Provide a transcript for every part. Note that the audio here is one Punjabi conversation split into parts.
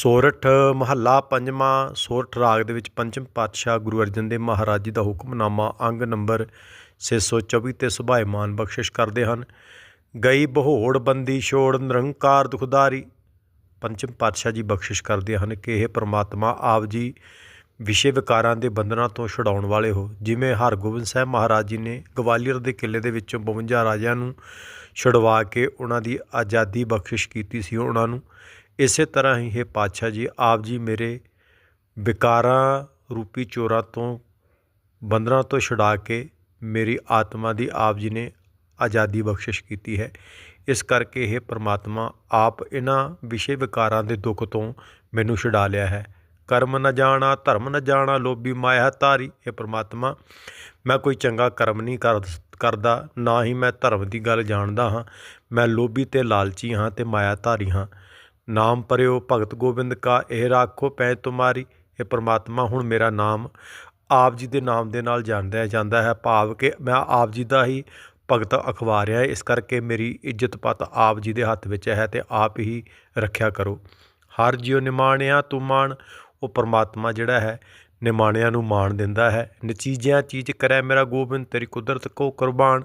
ਸੋਰਠ ਮਹੱਲਾ ਪੰਜਵਾਂ, ਸੋਰਠ ਰਾਗ ਦੇ ਵਿੱਚ ਪੰਚਮ ਪਾਤਸ਼ਾਹ ਗੁਰੂ ਅਰਜਨ ਦੇਵ ਮਹਾਰਾਜ ਜੀ ਦਾ ਹੁਕਮਨਾਮਾ ਅੰਗ ਨੰਬਰ 624 ਤੇ ਸੁਭਾਇਮਾਨ ਬਖਸ਼ਿਸ਼ ਕਰਦੇ ਹਨ। ਗਈ ਬਹੋੜ ਬੰਦੀ ਛੋੜ ਨਿਰੰਕਾਰ ਦੁਖਦਾਰੀ। ਪੰਚਮ ਪਾਤਸ਼ਾਹ ਜੀ ਬਖਸ਼ਿਸ਼ ਕਰਦੇ ਹਨ ਕਿ ਇਹ ਪ੍ਰਮਾਤਮਾ ਆਪ ਜੀ ਵਿਸ਼ੇ ਵਿਕਾਰਾਂ ਦੇ ਬੰਧਨਾਂ ਤੋਂ ਛੁਡਾਉਣ ਵਾਲੇ ਹੋ। ਜਿਵੇਂ ਹਰਗੋਬਿੰਦ ਸਾਹਿਬ ਮਹਾਰਾਜ ਜੀ ਨੇ ਗਵਾਲੀਅਰ ਦੇ ਕਿਲੇ ਦੇ ਵਿੱਚੋਂ 52 ਰਾਜਿਆਂ ਨੂੰ ਛੁਡਵਾ ਕੇ ਉਹਨਾਂ ਦੀ ਆਜ਼ਾਦੀ ਬਖਸ਼ਿਸ਼ ਕੀਤੀ ਸੀ ਉਹਨਾਂ ਨੂੰ। ਇਸੇ ਤਰ੍ਹਾਂ ਹੀ ਇਹ ਪਾਤਸ਼ਾਹ ਜੀ, ਆਪ ਜੀ ਮੇਰੇ ਵਿਕਾਰਾਂ ਰੂਪੀ ਚੋਰਾਂ ਤੋਂ, ਬੰਦਰਾਂ ਤੋਂ ਛੁਡਾ ਕੇ ਮੇਰੀ ਆਤਮਾ ਦੀ ਆਪ ਜੀ ਨੇ ਆਜ਼ਾਦੀ ਬਖਸ਼ਿਸ਼ ਕੀਤੀ ਹੈ। ਇਸ ਕਰਕੇ ਇਹ ਪ੍ਰਮਾਤਮਾ, ਆਪ ਇਹਨਾਂ ਵਿਸ਼ੇ ਵਿਕਾਰਾਂ ਦੇ ਦੁੱਖ ਤੋਂ ਮੈਨੂੰ ਛੁਡਾ ਲਿਆ ਹੈ। ਕਰਮ ਨਾ ਜਾਣਾ, ਧਰਮ ਨਾ ਜਾਣਾ, ਲੋਭੀ ਮਾਇਆ ਧਾਰੀ ਇਹ ਪ੍ਰਮਾਤਮਾ, ਮੈਂ ਕੋਈ ਚੰਗਾ ਕਰਮ ਨਹੀਂ ਕਰ ਕਰਦਾ, ਨਾ ਹੀ ਮੈਂ ਧਰਮ ਦੀ ਗੱਲ ਜਾਣਦਾ ਹਾਂ। ਮੈਂ ਲੋਭੀ ਤੇ ਲਾਲਚੀ ਹਾਂ ਤੇ ਮਾਇਆ ਧਾਰੀ ਹਾਂ। ਨਾਮ ਪਰਿਓ, ਭਗਤ ਗੋਬਿੰਦ ਕਾ, ਇਹ ਰਾਖੋ ਪੈ ਤੁਮਾਰੀ, ਇਹ ਪ੍ਰਮਾਤਮਾ ਹੁਣ ਮੇਰਾ ਨਾਮ। ਆਪ ਜੀ ਦੇ ਨਾਮ ਦੇ ਨਾਲ ਜਾਣਦਾ ਜਾਂਦਾ ਹੈ ਭਾਵ ਕਿ ਮੈਂ ਆਪ ਜੀ ਦਾ ਹੀ ਭਗਤ ਅਖਵਾਰਿਆ ਇਸ ਕਰਕੇ ਮੇਰੀ ਇੱਜ਼ਤ ਪਤ ਆਪ ਜੀ ਦੇ ਹੱਥ ਵਿੱਚ ਹੈ ਤੇ ਆਪ ਹੀ ਰੱਖਿਆ ਕਰੋ। ਹਰ ਜਿਉ ਨਿਮਾਣਿਆ ਤੂੰ ਮਾਣ, ਉਹ ਪਰਮਾਤਮਾ ਜਿਹੜਾ ਹੈ ਨਿਮਾਣਿਆਂ ਨੂੰ ਮਾਣ ਦਿੰਦਾ ਹੈ। ਨਚੀਜਿਆਂ ਚੀਜ਼ ਕਰੈ ਮੇਰਾ ਗੋਬਿੰਦ, ਤੇਰੀ ਕੁਦਰਤ ਕੋ ਕੁਰਬਾਨ।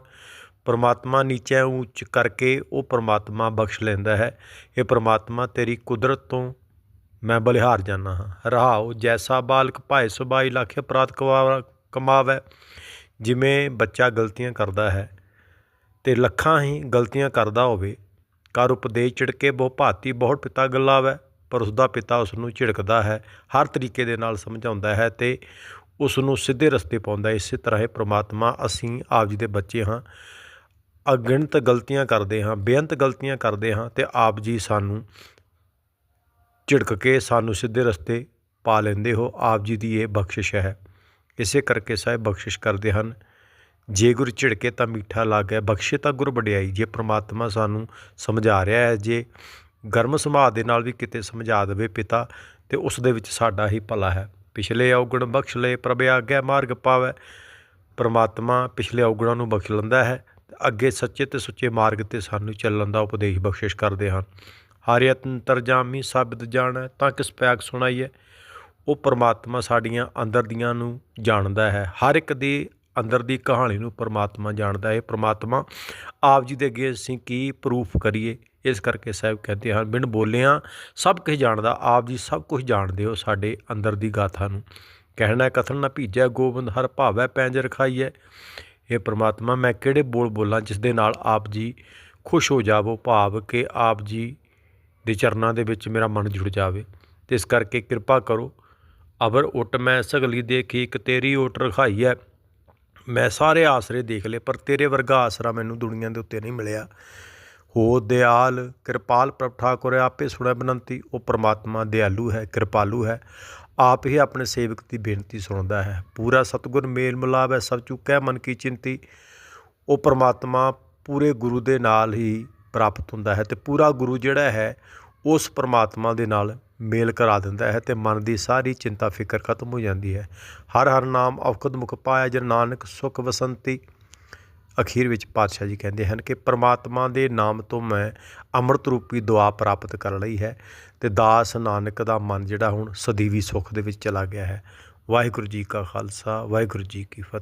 ਪਰਮਾਤਮਾ ਨੀਚੇ ਉੱਚ ਕਰਕੇ ਉਹ ਪਰਮਾਤਮਾ ਬਖਸ਼ ਲੈਂਦਾ ਹੈ। ਇਹ ਪਰਮਾਤਮਾ ਤੇਰੀ ਕੁਦਰਤ ਤੋਂ ਮੈਂ ਬਲਿਹਾਰ ਜਾਣਾ ਹਾਂ। ਰਹਾਉ ਜੈਸਾ ਬਾਲਕ ਭਾਏ ਸੁਬਾਈ ਲੱਖ ਅਪਰਾਧ ਕਮਾਵੇ, ਜਿਵੇਂ ਬੱਚਾ ਗਲਤੀਆਂ ਕਰਦਾ ਹੈ। ਤੇ ਲੱਖਾਂ ਹੀ ਗਲਤੀਆਂ ਕਰਦਾ ਹੋਵੇ ਕਰ ਉਪਦੇਸ਼ ਝਿੜਕੇ ਬਹੁ ਭਾਤੀ ਬਹੁਤ ਪਿਤਾ ਗੱਲਾਵੇ, ਪਰ ਉਸ ਦਾ ਪਿਤਾ ਉਸ ਨੂੰ ਝਿੜਕਦਾ ਹੈ, ਹਰ ਤਰੀਕੇ ਦੇ ਨਾਲ ਸਮਝਾਉਂਦਾ ਹੈ ਤੇ ਉਸ ਨੂੰ ਸਿੱਧੇ ਰਸਤੇ ਪਾਉਂਦਾ ਇਸੇ ਤਰ੍ਹਾਂ ਇਹ ਪ੍ਰਮਾਤਮਾ ਅਸੀਂ ਆਪ ਜੀ ਦੇ ਬੱਚੇ ਹਾਂ। ਅਗਿਣਤ ਗਲਤੀਆਂ ਕਰਦੇ ਹਾਂ, ਬੇਅੰਤ ਗਲਤੀਆਂ ਕਰਦੇ ਹਾਂ ਤੇ ਆਪ ਜੀ ਸਾਨੂੰ ਝਿੜਕ ਕੇ ਸਾਨੂੰ ਸਿੱਧੇ ਰਸਤੇ ਪਾ ਲੈਂਦੇ ਹੋ। ਆਪ ਜੀ ਦੀ ਇਹ ਬਖਸ਼ਿਸ਼ ਹੈ। ਇਸੇ ਕਰਕੇ ਸਾਹਿਬ ਬਖਸ਼ਿਸ਼ ਕਰਦੇ ਹਨ। ਜੇ ਗੁਰ ਝਿੜਕੇ ਤਾਂ ਮਿੱਠਾ ਲੱਗੇ, ਬਖਸ਼ੇ ਤਾਂ ਗੁਰ ਵਡਿਆਈ। ਜੇ ਪ੍ਰਮਾਤਮਾ ਸਾਨੂੰ ਸਮਝਾ ਰਿਹਾ ਹੈ, ਜੇ ਗਰਮ ਸੁਭਾਅ ਦੇ ਨਾਲ ਵੀ ਕਿਤੇ ਸਮਝਾ ਦੇਵੇ ਪਿਤਾ, ਤੇ ਉਸ ਦੇ ਵਿੱਚ ਸਾਡਾ ਹੀ ਭਲਾ ਹੈ। ਪਿਛਲੇ ਔਗਣ ਬਖਸ਼ ਲਏ, ਪ੍ਰਭ ਆਗਿਆ ਮਾਰਗ ਪਾਵੇ। ਪ੍ਰਮਾਤਮਾ ਪਿਛਲੇ ਔਗਣਾਂ ਨੂੰ ਬਖਸ਼ ਲੈਂਦਾ ਹੈ। ਅੱਗੇ ਸੱਚੇ ਤੇ ਸੁੱਚੇ ਮਾਰਗ ਤੇ ਸਾਨੂੰ ਚੱਲਣ ਦਾ ਉਪਦੇਸ਼ ਬਖਸ਼ਿਸ਼ ਕਰਦੇ ਹਨ ਹਰਿ ਅੰਤਰਜਾਮੀ ਸ਼ਬਦ ਜਾਣਾ, ਤਾਂ ਕਿਸ ਪੈਗ ਸੁਣਾਈਏ ਉਹ ਪਰਮਾਤਮਾ ਸਾਡੀਆਂ ਅੰਦਰ ਦੀਆਂ ਨੂੰ ਜਾਣਦਾ ਹੈ। ਹਰ ਇੱਕ ਦੀ ਅੰਦਰ ਦੀ ਕਹਾਣੀ ਨੂੰ ਪਰਮਾਤਮਾ ਜਾਣਦਾ ਹੈ। ਪਰਮਾਤਮਾ, ਆਪ ਜੀ ਦੇ ਅੱਗੇ ਅਸੀਂ ਕੀ ਪ੍ਰੂਫ ਕਰੀਏ? ਇਸ ਕਰਕੇ ਸਾਹਿਬ ਕਹਿੰਦੇ ਹਨ, ਬਿਨ ਬੋਲਿਆਂ ਸਭ ਕੁਝ ਜਾਣਦਾ, ਆਪ ਜੀ ਸਭ ਕੁਝ ਜਾਣਦੇ ਹੋ ਸਾਡੇ ਅੰਦਰ ਦੀ ਗਾਥਾ ਨੂੰ। ਕਹਿਣਾ ਕਥਨ ਨਾ ਭੀਜੈ, ਗੋਬਿੰਦ ਹਰ ਭਾਵੈ ਪੈਂਜ ਰਖਾਈਐ। ਇਹ ਪ੍ਰਮਾਤਮਾ, ਮੈਂ ਕਿਹੜੇ ਬੋਲ ਬੋਲਾਂ ਜਿਸ ਦੇ ਨਾਲ ਆਪ ਜੀ ਖੁਸ਼ ਹੋ ਜਾਵੋ, ਭਾਵ ਕਿ ਆਪ ਜੀ ਦੇ ਚਰਨਾਂ ਦੇ ਵਿੱਚ ਮੇਰਾ ਮਨ ਜੁੜ ਜਾਵੇ। ਤੇ ਇਸ ਕਰਕੇ ਕਿਰਪਾ ਕਰੋ ਅਬਰ ਉਟ ਮੈਂ ਸਗਲੀ ਦੇਖੀ, ਇੱਕ ਤੇਰੀ ਓਟ ਰਖਾਈ ਹੈ ਮੈਂ ਸਾਰੇ ਆਸਰੇ ਦੇਖ ਲਏ, ਪਰ ਤੇਰੇ ਵਰਗਾ ਆਸਰਾ ਮੈਨੂੰ ਦੁਨੀਆ ਦੇ ਉੱਤੇ ਨਹੀਂ ਮਿਲਿਆ। ਹੋ ਦਿਆਲ, ਕਿਰਪਾਲ ਪ੍ਰਭ ਠਾਕੁਰ, ਆਪੇ ਸੁਣੈ ਬਨੰਤੀ, ਉਹ ਪ੍ਰਮਾਤਮਾ ਦਿਆਲੂ ਹੈ, ਕਿਰਪਾਲੂ ਹੈ। ਆਪ ਹੀ ਆਪਣੇ ਸੇਵਕ ਦੀ ਬੇਨਤੀ ਸੁਣਦਾ ਹੈ। ਪੂਰਾ ਸਤਗੁਰ ਮੇਲ ਮਿਲਾਪ ਹੈ, ਸਭ ਚੁੱਕੈ, ਮਨ ਕੀ ਚਿੰਤੀ। ਉਹ ਪਰਮਾਤਮਾ ਪੂਰੇ ਗੁਰੂ ਦੇ ਨਾਲ ਹੀ ਪ੍ਰਾਪਤ ਹੁੰਦਾ ਹੈ ਤੇ ਪੂਰਾ ਗੁਰੂ ਜਿਹੜਾ ਹੈ, ਉਸ ਪਰਮਾਤਮਾ ਦੇ ਨਾਲ ਮੇਲ ਕਰਾ ਦਿੰਦਾ ਹੈ ਤੇ ਮਨ ਦੀ ਸਾਰੀ ਚਿੰਤਾ ਫਿਕਰ ਖਤਮ ਹੋ ਜਾਂਦੀ ਹੈ। ਹਰ ਹਰ ਨਾਮ ਔਖਦ ਮੁਖ ਪਾਇਆ ਜਨ ਨਾਨਕ ਸੁਖ ਵਸੰਤੀ। ਅਖੀਰ ਵਿੱਚ ਪਾਤਸ਼ਾਹ ਜੀ ਕਹਿੰਦੇ ਹਨ ਕਿ ਪ੍ਰਮਾਤਮਾ ਦੇ ਨਾਮ ਤੋਂ ਮੈਂ ਅੰਮ੍ਰਿਤ ਰੂਪੀ ਦੁਆ ਪ੍ਰਾਪਤ ਕਰ ਲਈ ਹੈ ਤੇ ਦਾਸ ਨਾਨਕ ਦਾ ਮਨ ਜਿਹੜਾ ਹੁਣ ਸਦੀਵੀ ਸੁੱਖ ਦੇ ਵਿੱਚ ਚਲਾ ਗਿਆ ਹੈ। ਵਾਹਿਗੁਰੂ ਜੀ ਕਾ ਖਾਲਸਾ, ਵਾਹਿਗੁਰੂ ਜੀ ਕੀ ਫਤਿਹ।